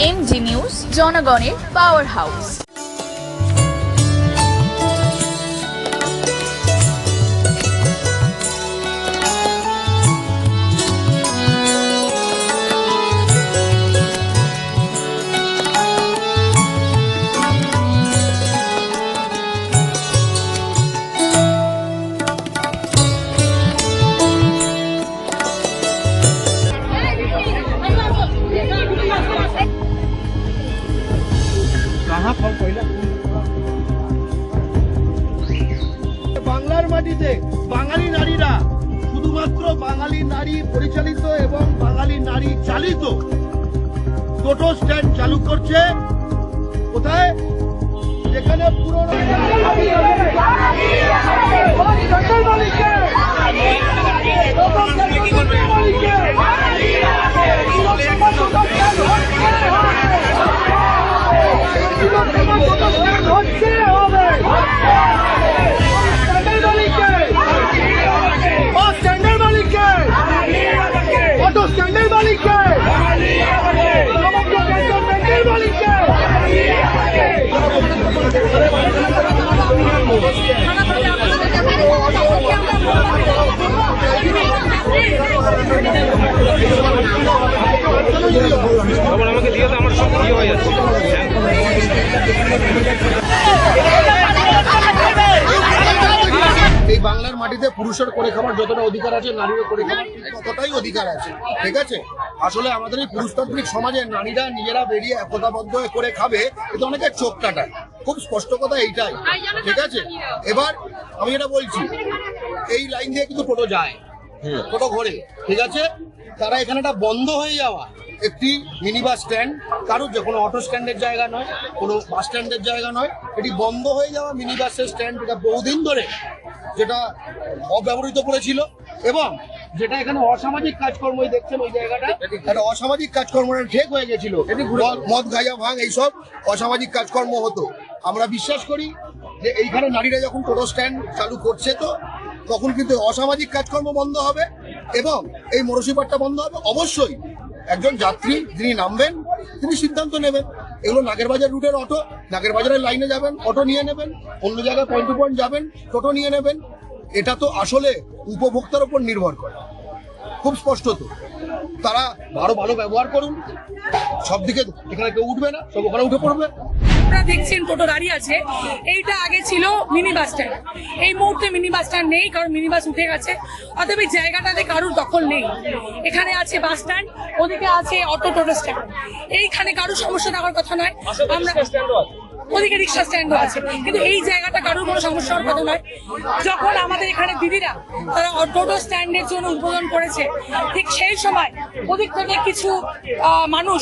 MG news জনগণের power house চালিত। টোটো stand চালু করছে। কোথায়? যেখানে পুরনো মাটিতে পুরুষের করে খাবার যতটা অধিকার আছে নারীরও করে খাবার ততটাই অধিকার আছে ঠিক আছে? আসলে আমাদের এই পুরুষতান্ত্রিক সমাজে নারীরা নিজেরা বেরিয়ে একতাবদ্ধ হয়ে করে খাবে এটা অনেকের চোখ কাটায় খুব স্পষ্ট কথা এইটাই ঠিক আছে? এবার আমি এটা বলছি এই লাইন দিয়ে কিন্তু টোটো যায় টোটো ঘোরে ঠিক আছে? তারা এখানে একটা বন্ধ হয়ে যাওয়া একটি মিনি বাস স্ট্যান্ড কারোর যে কোনো অটো স্ট্যান্ডের জায়গা নয় কোনো বাস স্ট্যান্ডের জায়গা নয় এটি বন্ধ হয়ে যাওয়া মিনি বাসের স্ট্যান্ড এটা বহুদিন ধরে যেটা অব্যবহৃত করেছিল এবং যেটা এখানে অসামাজিক কাজকর্ম দেখছেন ওই জায়গাটা। একটা অসামাজিক কাজকর্ম ঠেক হয়ে গেছিল। মদ- মদ গাঁজা ভাঙ এইসব অসামাজিক কাজকর্ম হতো। আমরা বিশ্বাস করি যে এইখানে নারীরা যখন টোটো স্ট্যান্ড চালু করছে তো তখন কিন্তু অসামাজিক কাজকর্ম বন্ধ হবে এবং এই মরসিপাটটা বন্ধ হবে। অবশ্যই একজন যাত্রী যিনি নামবেন তিনি সিদ্ধান্ত নেবেন। এগুলো নাগের বাজার রুটের অটো নাগের বাজারের লাইনে যাবেন অটো নিয়ে নেবেন, অন্য জায়গায় পয়েন্ট টু পয়েন্ট যাবেন, টোটো নিয়ে নেবেন। এটা তো আসলে উপভোক্তার উপর নির্ভর করে। খুব স্পষ্ট তো। তারা আরও ভালো ব্যবহার করুন। সব দিকে এখানে কেউ উঠবে না, সব ওখানে উঠে পড়বে। দেখছেন টোটো দাঁড়িয়ে আছে। এইটা আগে ছিল মিনি বাস স্ট্যান্ড। এই মুহূর্তে মিনি বাস স্ট্যান্ড নেই কারণ মিনি বাস উঠে গেছে। অতএব এই জায়গাটাতে কারুর দখল নেই। এখানে আছে বাস স্ট্যান্ড ওদিকে আছে অটো টোটো স্ট্যান্ড। এইখানে কারুর সমস্যা থাকার কথা নয়। আমরা ওদিকে রিক্সা স্ট্যান্ডও আছে। কিন্তু এই জায়গাটা কারোর কোনো সমস্যা হওয়ার কথা নয়। যখন আমাদের এখানে দিদিরা, তারা টোটো স্ট্যান্ডের জন্য উদ্বোধন করেছে, ঠিক সেই সময় ওদিক থেকে কিছু মানুষ,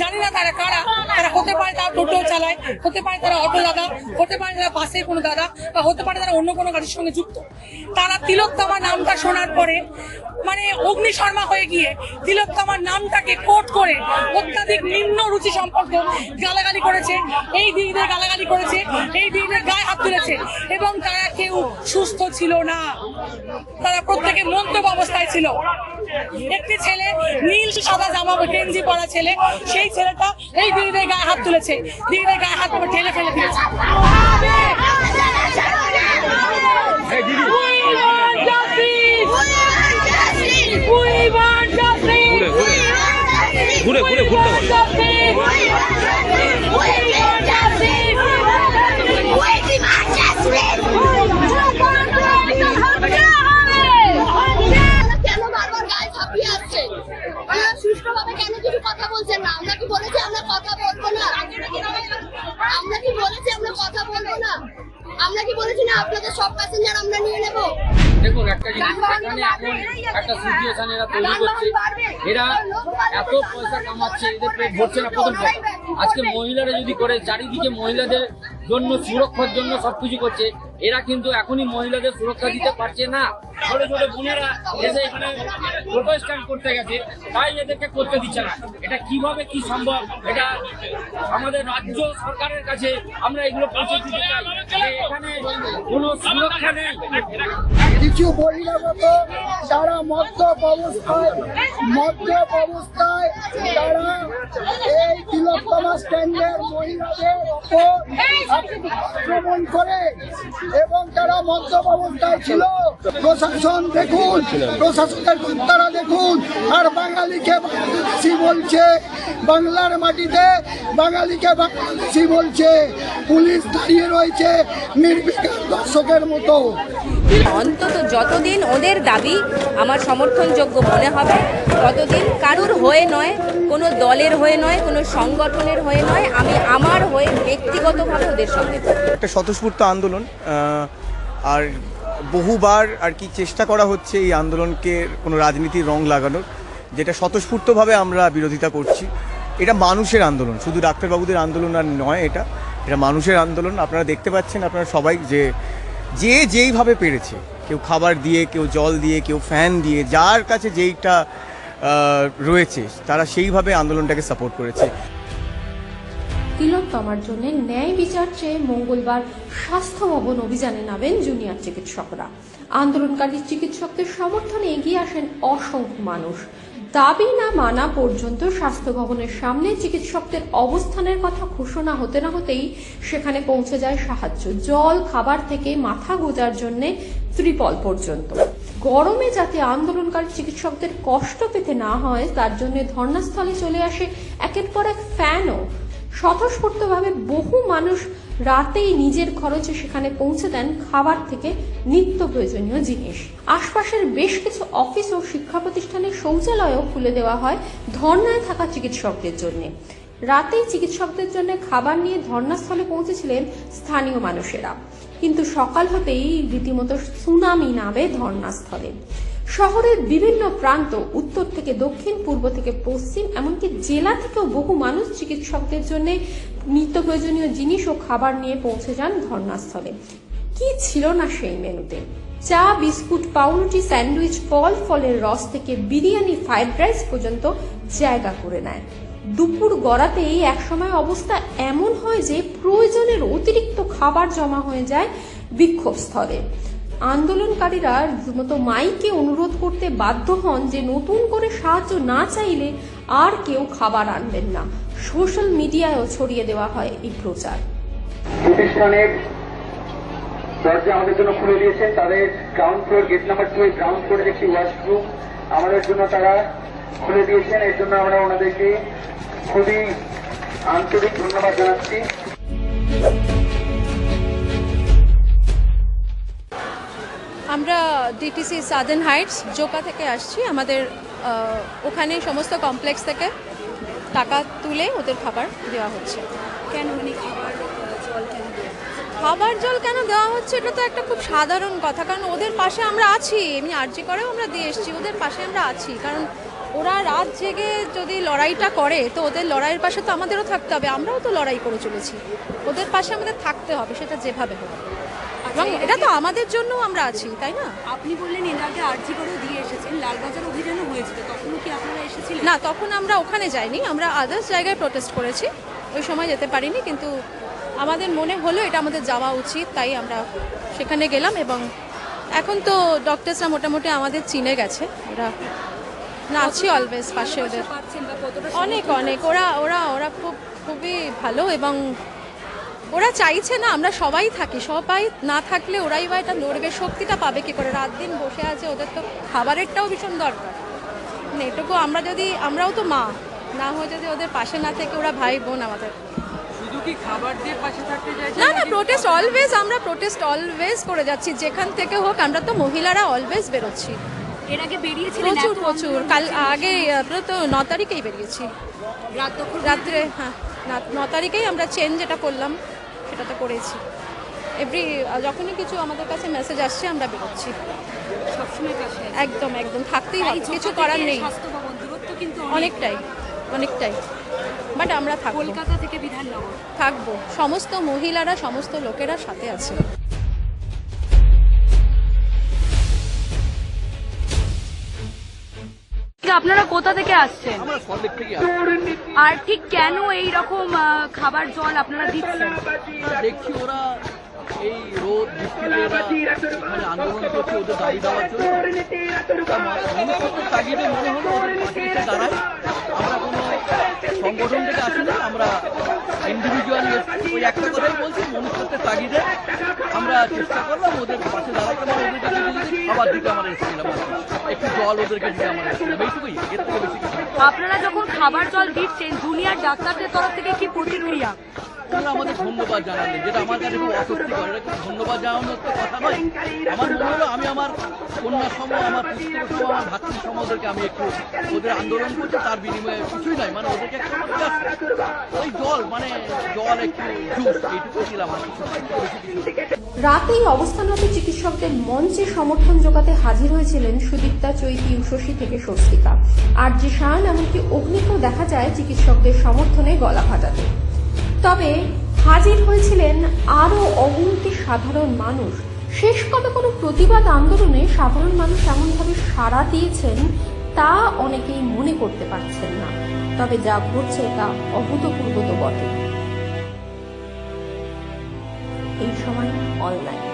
জানি না তারা কারা, তারা হতে পারে তারা টোটো চালায়, হতে পারে তারা অটো দাদা, হতে পারে তারা বাসের কোনো দাদা, বা হতে পারে তারা অন্য কোনো গাড়ির সঙ্গে যুক্ত। তারা তিলোত্তমা নামটা শোনার পরে মানে অগ্নি শর্মা হয়ে গিয়ে তিলোত্তমার নামটাকে কোট করে অত্যাধিক নিম্ন রুচি সম্পর্ক গালাগালি করেছে। এই দিদিদের গালাগালি করেছে এই দিদিদের গায়ে হাত তুলেছে এবং তারা কেউ সুস্থ ছিল না। তারা প্রত্যেকে মন্তব্য অবস্থায় ছিল। একটি ছেলে নীল সাদা জামা গেঞ্জি পরা ছেলে সেই ছেলেটা এই দিদিদের গায়ে হাত তুলেছে। দিদিদের গায়ে হাত তুলে ঠেলে ফেলে দিয়েছে। ঘুরে ঘুরে। ঘুরতে আমরা কি বলেছি না? আপনাদের সব প্যাসেঞ্জার আমরা নিয়ে নেব। দেখুন একটা জিনিস এখানে এখন একটা সিচুয়েশন এরা তৈরি করছে। এরা এত পয়সা কামাচ্ছে এদের পেট ভরছে না প্রথম কথা। আজকে মহিলারা যদি করে চারিদিকে মহিলাদের জন্য সুরক্ষার জন্য সবকিছু করছে এরা কিন্তু এখনই মহিলাদের সুরক্ষা দিতে পারছে না। ছোট ছোট বোনেরা এসে এখানে ফটো স্ট্যান্ড করতে গেছে। তাই এদেরকে করতে দিচ্ছে না। এটা কীভাবে কি সম্ভব? এটা আমাদের রাজ্য সরকারের কাছে আমরা এগুলো পৌঁছে দিতে চাই। এখানে কোনো সুরক্ষা নেই। কিছু বহিরাগত যারা মদ্যপ অবস্থায় মদ্যপ অবস্থায় তারা এই তিলোত্তমা স্ট্যান্ডের মহিলাদের আক্রমণ করে এবং তারা মদ্যপ অবস্থায় ছিল প্রশাসন দেখুন প্রশাসনের কর্তারা দেখুন আর বাঙালিকে বাংলাদেশি বলছে বাংলার মাটিতে বাঙালিকে বাংলাদেশি বলছে পুলিশ দাঁড়িয়ে রয়েছে নির্বিকার দর্শকের মতো। অন্তত যতদিন ওদের দাবি আমার সমর্থনযোগ্য মনে হবে ততদিন কারুর হয়ে নয় কোনো দলের হয়ে নয় কোনো সংগঠনের হয়ে নয় আমি আমার হয়ে ব্যক্তিগতভাবে ওদের সঙ্গে একটা স্বতঃস্ফূর্ত আন্দোলন আর বহুবার আর কি চেষ্টা করা হচ্ছে এই আন্দোলনকে কোনো রাজনীতির রং লাগানোর, যেটা স্বতঃস্ফূর্তভাবে আমরা বিরোধিতা করছি। এটা মানুষের আন্দোলন, শুধু ডাক্তারবাবুদের আন্দোলন আর নয় এটা এটা মানুষের আন্দোলন। আপনারা দেখতে পাচ্ছেন, আপনারা সবাই যে যে যেইভাবে পেরেছে, কেউ খাবার দিয়ে, কেউ জল দিয়ে, কেউ ফ্যান দিয়ে, যার কাছে যেইটা রয়েছে, তারা সেইভাবে আন্দোলনটাকে সাপোর্ট করেছে। তিলোত্তমার জন্য ন্যায় বিচার চেয়ে মঙ্গলবার স্বাস্থ্য ভবন অভিযানে নামেন জুনিয়র চিকিৎসকরা। আন্দোলনকারী চিকিৎসকদের সমর্থনে এগিয়ে আসেন অসংখ্য মানুষ। দাবি না মানা পর্যন্ত স্বাস্থ্য ভবনের সামনে চিকিৎসকদের অবস্থানের কথা ঘোষণা হতে না হতেই সেখানে পৌঁছে যায় সাহায্য। জল, খাবার থেকে মাথা গোজার জন্য ত্রিপল পর্যন্ত। গরমে যাতে আন্দোলনকারী চিকিৎসকদের কষ্ট পেতে না হয়, তার জন্য ধর্নাস্থলে চলে আসে একের পর এক ফ্যানও। স্বতঃস্ফূর্তভাবে বহু মানুষ রাতেই নিজের খরচে সেখানে পৌঁছে দেন খাবার থেকে নিত্য প্রয়োজনীয় জিনিস। আশপাশের বেশ কিছু অফিস ও শিক্ষা প্রতিষ্ঠানের শৌচালয়ও খুলে দেওয়া হয় ধর্নায় থাকা চিকিৎসকদের জন্য। রাতেই চিকিৎসকদের জন্য খাবার নিয়ে ধর্নাস্থলে পৌঁছেছিলেন স্থানীয় মানুষেরা। কিন্তু সকাল হতেই রীতিমতো সুনামি নামে ধর্নাস্থলে। শহরের বিভিন্ন প্রান্ত, উত্তর থেকে দক্ষিণ, পূর্ব থেকে পশ্চিম, এমনকি জেলা থেকেও বহু মানুষ চিকিৎসকদের জন্য নিত্য প্রয়োজনীয় জিনিস ও খাবার নিয়ে পৌঁছে যান ধর্নাস্থলে কি ছিল না সেই মেনুতে? চা, বিস্কুট, পাউরুটি, স্যান্ডউইচ, ফল, ফলের রস থেকে বিরিয়ানি, ফ্রাইড রাইস পর্যন্ত জায়গা করে নেয়। দুপুর গড়াতেই একসময় অবস্থা এমন হয় যে প্রয়োজনের অতিরিক্ত খাবার জমা হয়ে যায় বিক্ষোভ স্থলে। আন্দোলনকারীরা রীতিমতো মাইকে অনুরোধ করতে বাধ্য হন যে নতুন করে সাহায্য না চাইলে আর কেউ খাবার আনবেন না। সোশ্যাল মিডিয়ায়ও ছড়িয়ে দেওয়া হয় এই প্রচার। প্রতিষ্ঠানের দরজা আমাদের জন্য খুলে দিয়েছেন। তাদের ground floor gate number two ground ফ্লোরের একটি ওয়াশরুম আমাদের জন্য তারা খুলে দিয়েছেন। এর জন্য আমরা ওনাদেরকে খুবই আন্তরিক ধন্যবাদ জানাচ্ছি। আমরা ডিটিসি সাদেন হাইটস জোকা থেকে আসছি। আমাদের ওখানে সমস্ত কমপ্লেক্স থেকে টাকা তুলে ওদের খাবার দেওয়া হচ্ছে। কেন মানে খাবার জল কেন খাবার জল কেন দেওয়া হচ্ছে এটা তো একটা খুব সাধারণ কথা কারণ ওদের পাশে আমরা আছি। এমনি আর্জি করেও আমরা দিয়ে এসেছি ওদের পাশে আমরা আছি। কারণ ওরা রাত জেগে যদি লড়াইটা করে তো ওদের লড়াইয়ের পাশে তো আমাদেরও থাকতে হবে। আমরাও তো লড়াই করে চলেছি। ওদের পাশে আমাদের থাকতে হবে সেটা যেভাবে হোক। এবং এটা তো আমাদের জন্য আমরা আছি তাই না? আপনি বললেন এর আগে আর্জি করেও দিয়ে এসেছেন লালবাজার অভিযানও হয়েছিল তখনও কি আপনারা এসেছিলেন? না তখন আমরা ওখানে যাইনি আমরা আদার্স জায়গায় প্রোটেস্ট করেছি ওই সময় যেতে পারিনি কিন্তু আমাদের মনে হলো এটা আমাদের যাওয়া উচিত তাই আমরা সেখানে গেলাম এবং এখন তো ডক্টরসরা মোটামুটি আমাদের চিনে গেছে ওরা না আছি অলওয়েজ পাশে ওদের। অনেক অনেক ওরা ওরা ওরা খুব খুবই ভালো এবং ওরা চাইছে না আমরা সবাই থাকি। সবাই না থাকলে ওরাই বা এটা লড়বে শক্তিটা পাবে কি করে? রাত দিন বসে আছে ওদের তো খাবারেরটাও ভীষণ দরকার। মানে এটুকু আমরা যদি আমরাও তো মা না হয়ে যদি ওদের পাশে না থেকে ওরা ভাই বোন আমাদের। না না প্রোটেস্ট অলওয়েজ আমরা প্রোটেস্ট অলওয়েজ করে যাচ্ছি। যেখান থেকে হোক আমরা তো মহিলারা অলওয়েজ বেরোচ্ছি। এর আগে বেরিয়েছিলেন প্রচুর প্রচুর। কাল আগে আমরা তো ন তারিখেই বেরিয়েছি। রাত্রে হ্যাঁ ন তারিখেই আমরা চেঞ্জ যেটা করলাম। সেটা তো করেছি এভরি যখনই কিছু আমাদের কাছে মেসেজ আসছে আমরা বেরোচ্ছি। সবসময় একদম একদম। থাকতেই হয় কিছু করার নেই। অনেকটাই অনেকটাই। বাট আমরা থাকব। কলকাতা থেকে বিধাননগর। থাকব। সমস্ত মহিলারা সমস্ত লোকেরা সাথে আছে। আপনারা কোথা থেকে আসছেন? আর ঠিক কেন এই রকম খাবার জল আপনারা দিচ্ছেন? দেখছি ওরা এই রোদ বৃষ্টিতে ওরা এখানে আন্দোলন করছে ওদের দাবি দেওয়ার জন্য। তা মা- মনুষ্যত্বের তাগিদে মনে হলো ওদের পাশে এসে দাঁড়ায়। আমরা সংগঠন থেকে আসিনি আমরা ইন্ডিভিজুয়ালি ওই একটা কথাই বলছি মনুষ্যত্বের তাগিদে আমরা চেষ্টা করলাম ওদের পাশে দাঁড়াতে। খাবার দিতে আমরা এসেছিলাম একটু জল ওদেরকে দিতে আমরা এসেছিলাম এইটুকুই, এর থেকে বেশি আপনারা যখন খাবার জল দিচ্ছেন, জুনিয়র ডাক্তারদের তরফ থেকে কি প্রতিক্রিয়া? ওনারা আমাদের ধন্যবাদ জানালেন, যেটা আমার কাছে খুব ধন্যবাদ জানানোর তো কথা নয়। আমার মনে হলো আমি আমার আমার আমার ভাতৃ আমি একটু ওদের আন্দোলন করছি, তার বিনিময়ে কিছুই মানে ওদেরকে ওই জল মানে জল একটু জুস এইটুকু না। রাতেই অবস্থানরত চিকিৎসকদের মঞ্চে সমর্থন জোগাতে হাজির হয়েছিলেন সুদীপ্তা, চৈতি উষসী থেকে স্বস্তিকা। আর যে শান, এমনকি অগ্নিকেও দেখা যায় চিকিৎসকদের সমর্থনে গলা ফাটাতে। তবে হাজির হয়েছিলেন আরও অগুন্তি সাধারণ মানুষ। শেষ কবে কোনো প্রতিবাদ আন্দোলনে সাধারণ মানুষ এমনভাবে সাড়া দিয়েছেন, তা অনেকেই মনে করতে পারছেন না। তবে যা ঘটছে তা অভূতপূর্ব তো বটে এই সময় অনলাইন।